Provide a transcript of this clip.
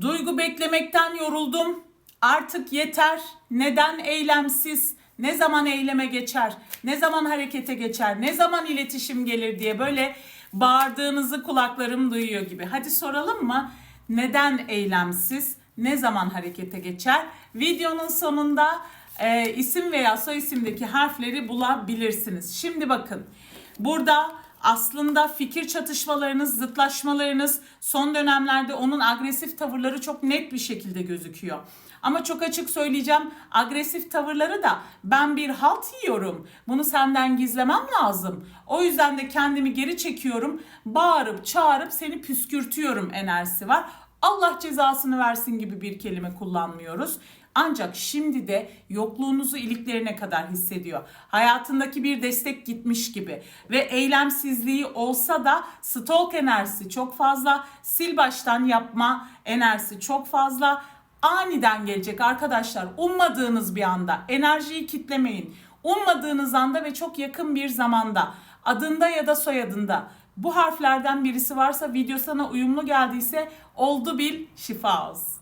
Duygu beklemekten yoruldum. Artık yeter. Neden eylemsiz? Ne zaman eyleme geçer? Ne zaman harekete geçer? Ne zaman iletişim gelir diye böyle bağırdığınızı kulaklarım duyuyor gibi. Hadi soralım mı? Neden eylemsiz? Ne zaman harekete geçer? Videonun sonunda e, isim veya soy isimdeki harfleri bulabilirsiniz. Şimdi bakın. Burada aslında fikir çatışmalarınız, zıtlaşmalarınız son dönemlerde onun agresif tavırları çok net bir şekilde gözüküyor. Ama çok açık söyleyeceğim agresif tavırları da ben bir halt yiyorum. Bunu senden gizlemem lazım. O yüzden de kendimi geri çekiyorum. Bağırıp çağırıp seni püskürtüyorum enerjisi var. Allah cezasını versin gibi bir kelime kullanmıyoruz. Ancak şimdi de yokluğunuzu iliklerine kadar hissediyor. Hayatındaki bir destek gitmiş gibi ve eylemsizliği olsa da stalk enerjisi çok fazla, sil baştan yapma enerjisi çok fazla. Aniden gelecek arkadaşlar. Ummadığınız bir anda enerjiyi kitlemeyin. Ummadığınız anda ve çok yakın bir zamanda adında ya da soyadında bu harflerden birisi varsa video sana uyumlu geldiyse oldu bil şifa olsun.